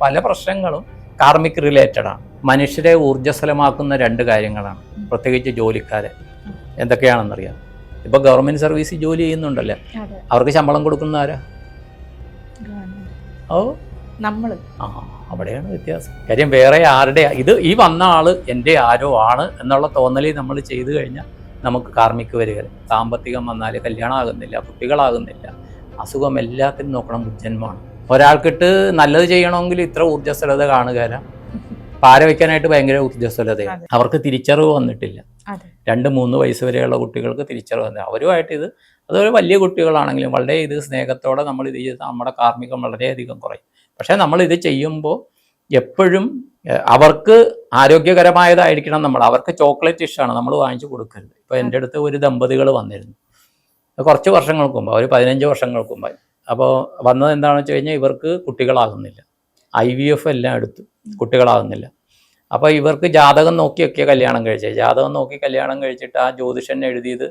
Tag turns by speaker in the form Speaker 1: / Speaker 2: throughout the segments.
Speaker 1: പല പ്രശ്നങ്ങളും karmic related ആണ്. മനുഷ്യരെ ഊർജസ്വലമാക്കുന്ന രണ്ട് കാര്യങ്ങളാണ്. പ്രത്യേകിച്ച് ജോലിക്കാരെ. എന്തൊക്കെയാണെന്നറിയാം. ഇപ്പൊ ഗവൺമെന്റ് സർവീസ് ജോലി ചെയ്യുന്നുണ്ടല്ലേ? അവർക്ക് ശമ്പളം കൊടുക്കുന്ന ആരാ? ഓ.
Speaker 2: നമ്മൾ.
Speaker 1: ആ അവിടെയാണ് വ്യത്യാസം. കാര്യം വേറെ ആരുടെ ഇത് ഈ വന്ന ആൾ എന്റെ ആരോ ആണ് എന്നുള്ള തോന്നലി നമ്മൾ ചെയ്തു കഴിഞ്ഞാൽ നമുക്ക് കാർമിക് വരിക സാമ്പത്തികം വന്നാൽ കല്യാണം ആകുന്നില്ല കുട്ടികളാകുന്നില്ല. അസുഖം എല്ലാത്തിനും നോക്കണം മുജ്ജന്മാണ് ഒരാൾക്കിട്ട് നല്ലത് ചെയ്യണമെങ്കിൽ ഇത്ര ഊർജസ്വലത കാണുകയില്ല പാര വയ്ക്കാനായിട്ട് ഭയങ്കര
Speaker 2: ഊർജസ്വലതയാണ്
Speaker 1: അവർക്ക് തിരിച്ചറിവ് വന്നിട്ടില്ല. രണ്ട് മൂന്ന് വയസ്സ് വരെയുള്ള കുട്ടികൾക്ക് തിരിച്ചറിവ് വന്നത് അവരുമായിട്ട് ഇത് അതുപോലെ വലിയ കുട്ടികളാണെങ്കിലും വളരെ ഇത് സ്നേഹത്തോടെ നമ്മൾ ഇത് ചെയ്ത് നമ്മുടെ കാർമ്മികം വളരെയധികം കുറയും. പക്ഷേ നമ്മൾ ഇത് ചെയ്യുമ്പോൾ എപ്പോഴും അവർക്ക് ആരോഗ്യകരമായതായിരിക്കണം നമ്മൾ. അവർക്ക് ചോക്ലേറ്റ് ഇഷ്ടമാണ്. നമ്മൾ വാങ്ങിച്ചു കൊടുക്കരുത്. ഇപ്പോൾ എന്റെ അടുത്ത് ഒരു ദമ്പതികൾ വന്നിരുന്നു. കുറച്ച് വർഷങ്ങൾക്ക് മുമ്പ് ഒരു പതിനഞ്ച് വർഷങ്ങൾക്ക് മുമ്പ്. അപ്പോൾ വന്നത് എന്താണെന്ന് വെച്ച് കഴിഞ്ഞാൽ ഇവർക്ക് കുട്ടികളാകുന്നില്ല. ഐ വി എഫ് എല്ലാം എടുത്തു. കുട്ടികളാകുന്നില്ല. അപ്പോൾ ഇവർക്ക് ജാതകം നോക്കിയൊക്കെ കല്യാണം കഴിച്ചത് ജാതകം നോക്കി കല്യാണം കഴിച്ചിട്ട് ആ ജ്യോതിഷൻ എഴുതിയത്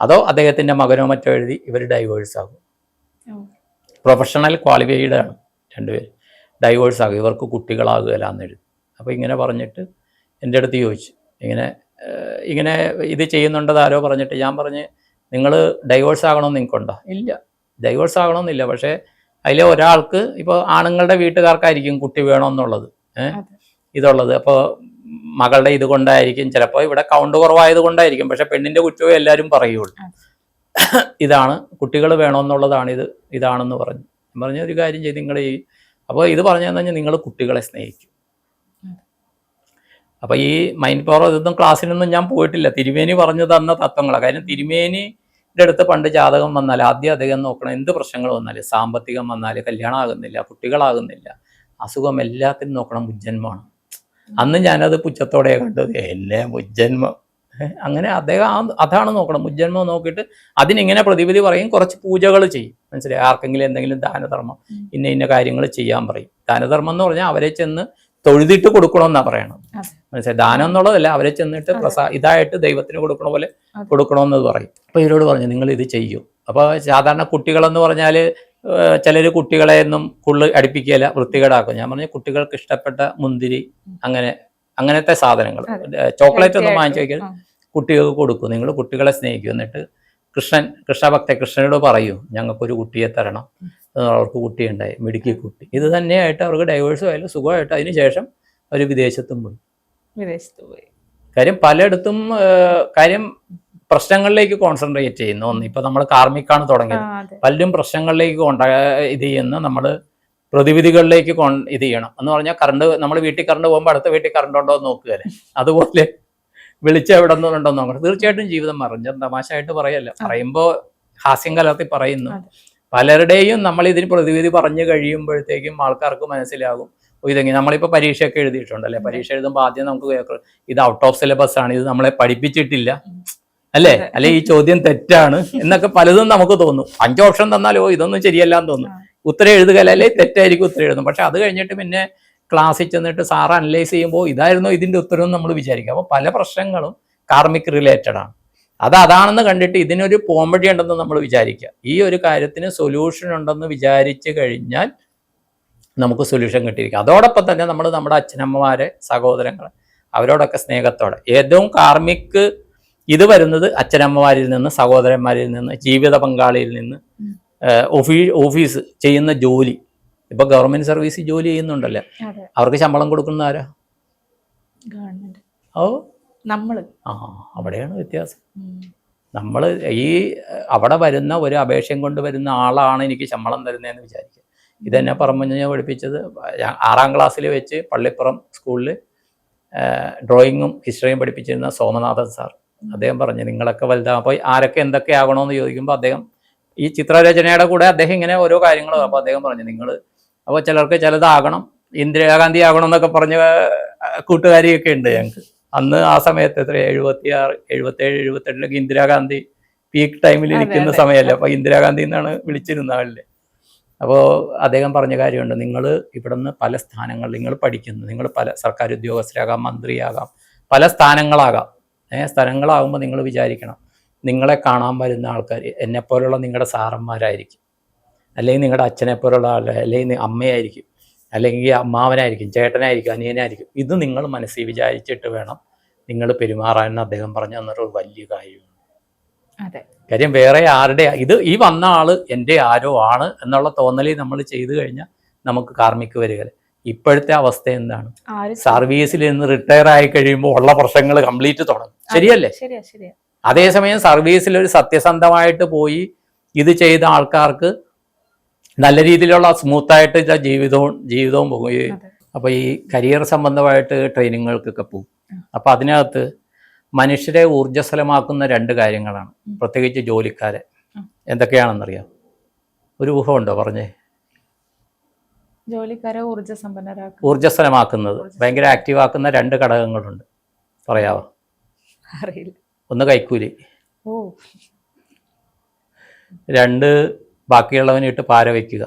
Speaker 1: അതോ അദ്ദേഹത്തിന്റെ മകനോ മറ്റോ എഴുതി ഇവർ ഡൈവേഴ്സ് ആകും. പ്രൊഫഷണൽ ക്വാളിഫൈഡ് ആണ് രണ്ടുപേർ ഡൈവേഴ്സ് ആകും. ഇവർക്ക് കുട്ടികളാകുകയില്ല എന്ന് എഴുതി. അപ്പോൾ ഇങ്ങനെ പറഞ്ഞിട്ട് എന്റെ അടുത്ത് ചോദിച്ചു. ഇങ്ങനെ ഇങ്ങനെ ഇത് ചെയ്യുന്നുണ്ടത് ആരോ പറഞ്ഞിട്ട് ഞാൻ പറഞ്ഞ് നിങ്ങൾ ഡൈവേഴ്സ് ആകണമെന്ന് നിങ്ങൾക്കുണ്ടോ? ഇല്ല. ഡൈവേഴ്സ് ആകണമെന്നില്ല. പക്ഷേ അതിലെ ഒരാൾക്ക് ഇപ്പോൾ ആണുങ്ങളുടെ വീട്ടുകാർക്കായിരിക്കും കുട്ടി വേണമെന്നുള്ളത്. ഇതുള്ളത്. അപ്പോൾ മകളുടെ ഇത് കൊണ്ടായിരിക്കും. ചിലപ്പോൾ ഇവിടെ കൗണ്ട് കുറവായത് കൊണ്ടായിരിക്കും. പക്ഷെ പെണ്ണിന്റെ കുറ്റവും എല്ലാവരും പറയുള്ളൂ. ഇതാണ് കുട്ടികൾ വേണമെന്നുള്ളതാണ് ഇത് ഇതാണെന്ന് പറഞ്ഞു. പറഞ്ഞ ഒരു കാര്യം ചെയ്ത് നിങ്ങൾ ഈ അപ്പോൾ ഇത് പറഞ്ഞു കഴിഞ്ഞാൽ നിങ്ങൾ കുട്ടികളെ സ്നേഹിക്കും.
Speaker 2: അപ്പൊ
Speaker 1: അപ്പോൾ ഈ മൈൻഡ് പവർ ഇതൊന്നും ക്ലാസ്സിനൊന്നും ഞാൻ പോയിട്ടില്ല. തിരുമേനി പറഞ്ഞു തന്ന തത്വങ്ങളാണ് കാര്യം തിരുമേനിയുടെ അടുത്ത് പണ്ട് ജാതകം വന്നാൽ ആദ്യം അദ്ദേഹം നോക്കണം എന്ത് പ്രശ്നങ്ങൾ വന്നാലും സാമ്പത്തികം വന്നാൽ കല്യാണം ആകുന്നില്ല കുട്ടികളാകുന്നില്ല. അസുഖം എല്ലാത്തിനും നോക്കണം മുജ്ജന്മമാണ്. അന്ന് ഞാനത് പുച്ഛത്തോടെ കണ്ടത് എന്നെ മുജ്ജന്മം. അങ്ങനെ അദ്ദേഹം അതാണ് നോക്കണം. മുജ്ജന്മം നോക്കിയിട്ട് അതിനിങ്ങനെ പ്രതിവിധി പറയും. കുറച്ച് പൂജകൾ ചെയ്യും. മനസ്സിലായി? ആർക്കെങ്കിലും എന്തെങ്കിലും ദാനധർമ്മം. ഇന്ന ഇന്ന കാര്യങ്ങൾ ചെയ്യാൻ പറയും. ദാനധർമ്മം എന്ന് പറഞ്ഞാൽ അവരെ ചെന്ന് തൊഴുതിട്ട് കൊടുക്കണമെന്നാണ് പറയണത്. മനസ്സിലായി? ദാനം എന്നുള്ളതല്ല അവരെ ചെന്നിട്ട് പ്രസാ ഇതായിട്ട് ദൈവത്തിന് കൊടുക്കണ പോലെ. കൊടുക്കണമെന്ന് പറയും. അപ്പൊ ഇവരോട് പറഞ്ഞു നിങ്ങൾ ഇത് ചെയ്യൂ. അപ്പൊ സാധാരണ കുട്ടികളെന്ന് പറഞ്ഞാൽ ചിലർ കുട്ടികളെ ഒന്നും കുള്ളു അടുപ്പിക്കുകയില്ല വൃത്തികേടാക്കും. ഞാൻ പറഞ്ഞു കുട്ടികൾക്ക് ഇഷ്ടപ്പെട്ട മുന്തിരി അങ്ങനെ അങ്ങനത്തെ സാധനങ്ങൾ. ചോക്ലേറ്റ് ഒന്നും വാങ്ങിച്ചു. വയ്ക്കരുത് കുട്ടികൾക്ക് കൊടുക്കും. നിങ്ങൾ കുട്ടികളെ സ്നേഹിക്കും. എന്നിട്ട് കൃഷ്ണൻ കൃഷ്ണഭക്ത കൃഷ്ണനോട് പറയൂ ഞങ്ങൾക്കൊരു കുട്ടിയെ തരണം. അവർക്ക് കുട്ടിയുണ്ടായി മിടുക്കി കുട്ടി. ഇത് തന്നെയായിട്ട് അവർക്ക് ഡൈവേഴ്സും ആയാലും സുഖമായിട്ട് അതിനുശേഷം അവർ വിദേശത്തും പോയി.
Speaker 2: വിദേശത്ത് പോയി.
Speaker 1: കാര്യം പലയിടത്തും കാര്യം പ്രശ്നങ്ങളിലേക്ക് കോൺസെൻട്രേറ്റ് ചെയ്യുന്ന. ഒന്ന് ഇപ്പൊ നമ്മൾ കാർമിക്കാണ് തുടങ്ങിയത്. പലരും പ്രശ്നങ്ങളിലേക്ക് കൊണ്ട ഇത് ചെയ്യുന്ന നമ്മൾ പ്രതിവിധികളിലേക്ക് ഇത് ചെയ്യണം. എന്ന് പറഞ്ഞാൽ കറണ്ട് നമ്മൾ വീട്ടിൽ കറണ്ട് പോകുമ്പോൾ അടുത്ത വീട്ടിൽ കറണ്ട് ഉണ്ടോ എന്ന് നോക്കുകയല്ലേ. അതുപോലെ വിളിച്ച് എവിടെ നിന്നുണ്ടോ നോക്കണം. തീർച്ചയായിട്ടും ജീവിതം മറിഞ്ഞ തമാശയായിട്ട് പറയല്ല. പറയുമ്പോൾ ഹാസ്യം കലർത്തി പറയുന്നു. പലരുടെയും നമ്മൾ ഇതിന് പ്രതിവിധി പറഞ്ഞു കഴിയുമ്പോഴത്തേക്കും ആൾക്കാർക്ക് മനസ്സിലാകും. ഇതെങ്കിൽ നമ്മളിപ്പോൾ പരീക്ഷയൊക്കെ എഴുതിയിട്ടുണ്ടല്ലേ
Speaker 2: അല്ലെ?
Speaker 1: പരീക്ഷ എഴുതുമ്പോൾ ആദ്യം നമുക്ക് കേൾക്കും ഇത് ഔട്ട് ഓഫ് സിലബസ് ആണ്. ഇത് നമ്മളെ പഠിപ്പിച്ചിട്ടില്ല. അല്ലേ. അല്ലെ ഈ ചോദ്യം തെറ്റാണ് എന്നൊക്കെ പലതും നമുക്ക് തോന്നും. അഞ്ച് ഓപ്ഷൻ തന്നാലോ ഇതൊന്നും ശരിയല്ലാന്ന് തോന്നും. ഉത്തരം എഴുതുക അല്ലെ? തെറ്റായിരിക്കും ഉത്തരം എഴുതും പക്ഷെ അത് കഴിഞ്ഞിട്ട് പിന്നെ ക്ലാസ്സിൽ ചെന്നിട്ട് സാറ് അനലൈസ് ചെയ്യുമ്പോൾ ഇതായിരുന്നു ഇതിന്റെ ഉത്തരം നമ്മൾ വിചാരിക്കും. അപ്പോൾ പല പ്രശ്നങ്ങളും കാർമിക് റിലേറ്റഡ് ആണ്. അത് അതാണെന്ന് കണ്ടിട്ട് ഇതിനൊരു പോംവഴി ഉണ്ടെന്ന് നമ്മൾ വിചാരിക്കുക. ഈ ഒരു കാര്യത്തിന് സൊല്യൂഷൻ ഉണ്ടെന്ന് വിചാരിച്ചു കഴിഞ്ഞാൽ നമുക്ക് സൊല്യൂഷൻ കിട്ടിയിരിക്കും. അതോടൊപ്പം തന്നെ നമ്മൾ നമ്മുടെ അച്ഛനമ്മമാരെ സഹോദരങ്ങളെ അവരോടൊക്കെ സ്നേഹത്തോടെ. ഏറ്റവും കാർമിക് ഇത് വരുന്നത് അച്ഛനമ്മമാരിൽ നിന്ന് സഹോദരന്മാരിൽ നിന്ന് ജീവിത പങ്കാളിയിൽ നിന്ന്. ഓഫീ ഓഫീസ് ചെയ്യുന്ന ജോലി. ഇപ്പൊ ഗവൺമെന്റ് സർവീസ് ജോലി ചെയ്യുന്നുണ്ടല്ലേ? അവർക്ക് ശമ്പളം കൊടുക്കുന്ന ആരാ?
Speaker 2: ഗവൺമെന്റ്.
Speaker 1: ഓ.
Speaker 2: നമ്മൾ.
Speaker 1: ആ അവിടെയാണ് വ്യത്യാസം.
Speaker 2: നമ്മൾ
Speaker 1: നമ്മൾ ഈ അവിടെ വരുന്ന ഒരു അപേക്ഷയും കൊണ്ട് വരുന്ന ആളാണ് എനിക്ക് ശമ്പളം തരുന്നതെന്ന് വിചാരിക്കുക. ഇതെന്നെ പറഞ്ഞു ഞാൻ പഠിപ്പിച്ചത് ആറാം ക്ലാസ്സിൽ വെച്ച് പള്ളിപ്പുറം സ്കൂളിൽ ഡ്രോയിങ്ങും ഹിസ്റ്ററിയും പഠിപ്പിച്ചിരുന്ന സോമനാഥൻ സാർ. അദ്ദേഹം പറഞ്ഞു നിങ്ങളൊക്കെ വലുതാ അപ്പോൾ ആരൊക്കെ എന്തൊക്കെ ആകണമെന്ന് ചോദിക്കുമ്പോൾ അദ്ദേഹം ഈ ചിത്രരചനയുടെ കൂടെ അദ്ദേഹം ഇങ്ങനെ ഓരോ കാര്യങ്ങളും അപ്പോൾ അദ്ദേഹം പറഞ്ഞു നിങ്ങൾ അപ്പോൾ ചിലർക്ക് ചിലതാകണം ഇന്ദിരാഗാന്ധി ആകണം എന്നൊക്കെ പറഞ്ഞ കൂട്ടുകാരിയൊക്കെ ഉണ്ട് ഞങ്ങൾക്ക് അന്ന് ആ സമയത്ത് എത്ര എഴുപത്തി ആറ് എഴുപത്തേഴ് എഴുപത്തെട്ടിലൊക്കെ ഇന്ദിരാഗാന്ധി പീക്ക് ടൈമിൽ ഇരിക്കുന്ന. സമയമല്ലേ അപ്പൊ ഇന്ദിരാഗാന്ധി എന്നാണ് വിളിച്ചിരുന്ന ആളില്ലേ അപ്പോൾ അദ്ദേഹം പറഞ്ഞ കാര്യമുണ്ട് നിങ്ങൾ ഇവിടുന്ന് പല സ്ഥാനങ്ങൾ നിങ്ങൾ പഠിക്കുന്നു. നിങ്ങൾ പല സർക്കാർ ഉദ്യോഗസ്ഥരാകാം മന്ത്രിയാകാം പല സ്ഥാനങ്ങളാകാം. ഏഹ് സ്ഥലങ്ങളാകുമ്പോൾ നിങ്ങൾ വിചാരിക്കണം നിങ്ങളെ കാണാൻ വരുന്ന ആൾക്കാർ എന്നെപ്പോലുള്ള നിങ്ങളുടെ സാറന്മാരായിരിക്കും. അല്ലെങ്കിൽ നിങ്ങളുടെ അച്ഛനെ പോലുള്ള ആൾ അല്ലെങ്കിൽ അമ്മയായിരിക്കും അല്ലെങ്കിൽ അമ്മാവനായിരിക്കും ചേട്ടനായിരിക്കും അനിയനായിരിക്കും. ഇത് നിങ്ങൾ മനസ്സിൽ വിചാരിച്ചിട്ട് വേണം നിങ്ങൾ പെരുമാറാൻ അദ്ദേഹം പറഞ്ഞു തന്നൊരു വലിയ കാര്യമാണ്. കാര്യം വേറെ ആരുടെ ഇത് ഈ വന്ന ആൾ എന്റെ ആരോ ആണ് എന്നുള്ള തോന്നലിൽ നമ്മൾ ചെയ്തു കഴിഞ്ഞാൽ നമുക്ക് കാർമിക്ക് വരിക ഇപ്പോഴത്തെ അവസ്ഥ എന്താണ്? സർവീസിൽ നിന്ന് റിട്ടയർ ആയി കഴിയുമ്പോൾ ഉള്ള പ്രശ്നങ്ങൾ കംപ്ലീറ്റ് തുടങ്ങും. ശരിയല്ലേ?
Speaker 2: ശരിയാ ശരിയാ.
Speaker 1: അതേസമയം സർവീസിൽ ഒരു സത്യസന്ധമായിട്ട് പോയി ഇത് ചെയ്ത ആൾക്കാർക്ക് നല്ല രീതിയിലുള്ള സ്മൂത്തായിട്ട് ജീവിതവും ജീവിതവും പോകുകയും
Speaker 2: അപ്പൊ
Speaker 1: അപ്പോൾ ഈ കരിയർ സംബന്ധമായിട്ട് ട്രെയിനിങ്ങുകൾക്കൊക്കെ പോകും. അപ്പോൾ അതിനകത്ത് മനുഷ്യരെ ഊർജസ്വലമാക്കുന്ന രണ്ട് കാര്യങ്ങളാണ്. പ്രത്യേകിച്ച് ജോലിക്കാരെ. എന്തൊക്കെയാണെന്നറിയാം? ഒരു ഊഹമുണ്ടോ പറഞ്ഞേ?
Speaker 2: ജോലിക്കാരെ ഊർജസമ്പന്നരാക്കും.
Speaker 1: ഊർജസ്വലമാക്കുന്നത്. ഭയങ്കര ആക്റ്റീവ് ആക്കുന്ന രണ്ട് ഘടകങ്ങളുണ്ട്. പറയാവോ?
Speaker 2: അറിയില്ല.
Speaker 1: ഒന്ന് കൈക്കൂലി.
Speaker 2: ഓ.
Speaker 1: രണ്ട് ബാക്കിയുള്ളവനിട്ട് പാര വയ്ക്കുക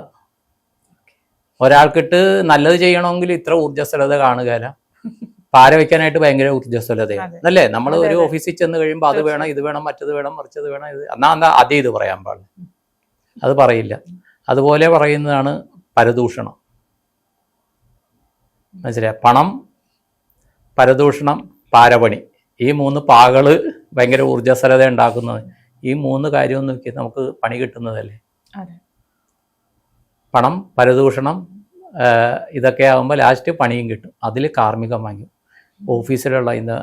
Speaker 1: ഒരാൾക്കിട്ട് നല്ലത് ചെയ്യണമെങ്കിൽ ഇത്ര ഊർജസ്വലത കാണുകയില്ല പാര വയ്ക്കാനായിട്ട് ഭയങ്കര
Speaker 2: ഊർജസ്വലതയാണ്.
Speaker 1: അല്ലേ? നമ്മൾ ഒരു ഓഫീസിൽ ചെന്ന് കഴിയുമ്പോൾ അത് വേണം ഇത് വേണം മറ്റത് വേണം മറിച്ചത് വേണം ഇത് എന്നാ എന്നാ അതേ ഇത് പറയാൻ പാടില്ല. അത് പറയില്ല. അതുപോലെ പറയുന്നതാണ് പരദൂഷണം. മനസ്സിലായ? പണം പരദൂഷണം പാരപണി. ഈ മൂന്ന് പാകൾ ഭയങ്കര ഊർജസ്വലത ഉണ്ടാക്കുന്നത്. ഈ മൂന്ന് കാര്യം നോക്കി നമുക്ക് പണി കിട്ടുന്നതല്ലേ? പണം പരദൂഷണം ഇതൊക്കെ ആകുമ്പോൾ ലാസ്റ്റ് പണിയും കിട്ടും. അതിൽ കാർമ്മികം വാങ്ങും ഓഫീസിലുള്ള ഇന്ന്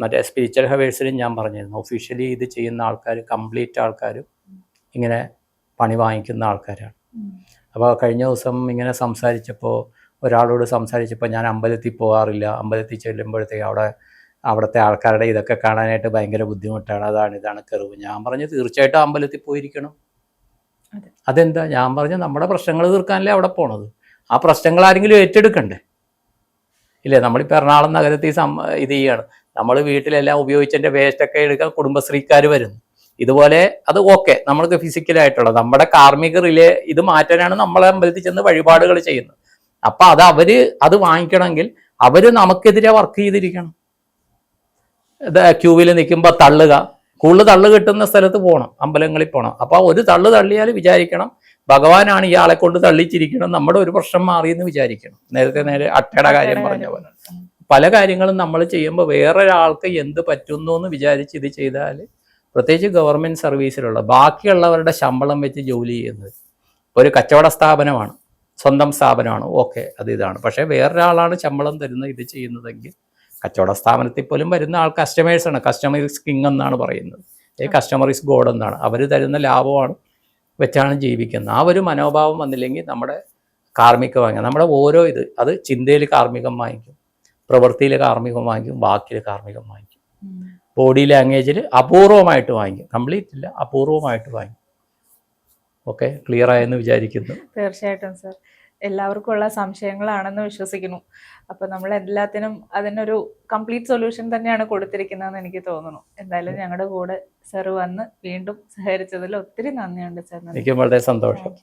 Speaker 1: മറ്റേ സ്പിരിച്വൽ ഹവേഴ്സിലും ഞാൻ പറഞ്ഞിരുന്നു. ഒഫീഷ്യലി ഇത് ചെയ്യുന്ന ആൾക്കാർ കംപ്ലീറ്റ് ആൾക്കാരും ഇങ്ങനെ പണി വാങ്ങിക്കുന്ന ആൾക്കാരാണ്. അപ്പോൾ കഴിഞ്ഞ ദിവസം ഇങ്ങനെ സംസാരിച്ചപ്പോൾ ഒരാളോട് സംസാരിച്ചപ്പോൾ ഞാൻ അമ്പലത്തിൽ പോകാറില്ല അമ്പലത്തിൽ ചെല്ലുമ്പോഴത്തേക്ക് അവിടെ അവിടുത്തെ ആൾക്കാരുടെ ഇതൊക്കെ കാണാനായിട്ട് ഭയങ്കര ബുദ്ധിമുട്ടാണ്. അതാണ് ഇതാണ് കെറിവ്. ഞാൻ പറഞ്ഞു തീർച്ചയായിട്ടും അമ്പലത്തിൽ പോയിരിക്കണം. അതെന്താ? ഞാൻ പറഞ്ഞ നമ്മുടെ പ്രശ്നങ്ങൾ തീർക്കാനല്ലേ അവിടെ പോണത്. ആ പ്രശ്നങ്ങൾ ആരെങ്കിലും ഏറ്റെടുക്കണ്ടേ? ഇല്ലേ? നമ്മളിപ്പോൾ എറണാകുളം നഗരത്തിൽ സം ഇത് ചെയ്യാണ്. നമ്മൾ വീട്ടിലെല്ലാം ഉപയോഗിച്ചതിന്റെ വേസ്റ്റൊക്കെ എടുക്കാൻ കുടുംബശ്രീക്കാർ വരുന്നു. ഇതുപോലെ അത് ഓക്കെ നമ്മൾക്ക് ഫിസിക്കലായിട്ടുള്ള നമ്മുടെ കാർമിക റിലേ ഇത് മാറ്റാനാണ് നമ്മളെ അമ്പലത്തിൽ ചെന്ന് വഴിപാടുകൾ ചെയ്യുന്നത്. അപ്പം അത് അവർ അത് വാങ്ങിക്കണമെങ്കിൽ അവർ നമുക്കെതിരെ വർക്ക് ചെയ്തിരിക്കണം. ക്യൂവിൽ നിൽക്കുമ്പോൾ തള്ളുക. കൂടുതൽ തള്ളു കിട്ടുന്ന സ്ഥലത്ത് പോകണം അമ്പലങ്ങളിൽ പോകണം അപ്പൊ ഒരു തള്ളു തള്ളിയാൽ വിചാരിക്കണം ഭഗവാനാണ് ഇയാളെ കൊണ്ട് തള്ളിച്ചിരിക്കണം നമ്മുടെ ഒരു പ്രശ്നം മാറിയെന്ന് വിചാരിക്കണം. നേരത്തെ നേരെ അട്ടയുടെ കാര്യം പറഞ്ഞ പോലെ. പല കാര്യങ്ങളും നമ്മൾ ചെയ്യുമ്പോൾ വേറൊരാൾക്ക് എന്ത് പറ്റുന്നു എന്ന് വിചാരിച്ച് ഇത് ചെയ്താൽ പ്രത്യേകിച്ച് ഗവൺമെന്റ് സർവീസിലുള്ള ബാക്കിയുള്ളവരുടെ ശമ്പളം വെച്ച് ജോലി ചെയ്യുന്നത് ഒരു കച്ചവട സ്ഥാപനമാണ് സ്വന്തം സ്ഥാപനമാണ്. ഓക്കെ അത് ഇതാണ്. പക്ഷേ വേറൊരാളാണ് ശമ്പളം തരുന്നത് ഇത് ചെയ്യുന്നതെങ്കിൽ കച്ചവട സ്ഥാപനത്തിൽ പോലും വരുന്ന ആൾ കസ്റ്റമേഴ്സാണ് കസ്റ്റമർ ഇസ് കിങ് എന്നാണ് പറയുന്നത്. ഈ കസ്റ്റമർ ഇസ് ഗോഡ് എന്നാണ്. അവർ തരുന്ന ലാഭമാണ് വെച്ചാണ് ജീവിക്കുന്നത്. ആ ഒരു മനോഭാവം വന്നില്ലെങ്കിൽ നമ്മുടെ കാർമ്മികം വാങ്ങിക്കും നമ്മുടെ ഓരോ ഇത് അത് ചിന്തയിൽ കാർമ്മികം വാങ്ങിക്കും പ്രവൃത്തിയിൽ കാർമ്മികം വാങ്ങിക്കും വാക്കിൽ കാർമ്മികം വാങ്ങിക്കും. ബോഡി ലാംഗ്വേജിൽ അപൂർവമായിട്ട് വാങ്ങിക്കും. കംപ്ലീറ്റ് ഇല്ല അപൂർവമായിട്ട് വാങ്ങിക്കും. ഓക്കെ ക്ലിയർ ആയെന്ന് വിചാരിക്കുന്നു.
Speaker 2: തീർച്ചയായിട്ടും സർ എല്ലാവർക്കും ഉള്ള സംശയങ്ങളാണെന്ന് വിശ്വസിക്കുന്നു. അപ്പൊ നമ്മൾ എല്ലാത്തിനും അതിനൊരു കംപ്ലീറ്റ് സൊല്യൂഷൻ തന്നെയാണ് കൊടുത്തിരിക്കുന്നതെന്ന് എനിക്ക് തോന്നുന്നു. എന്തായാലും ഞങ്ങളുടെ കൂടെ സർ വന്ന് വീണ്ടും സഹകരിച്ചതിൽ ഒത്തിരി നന്ദിയുണ്ട് സർ
Speaker 1: എനിക്ക് വളരെ സന്തോഷം.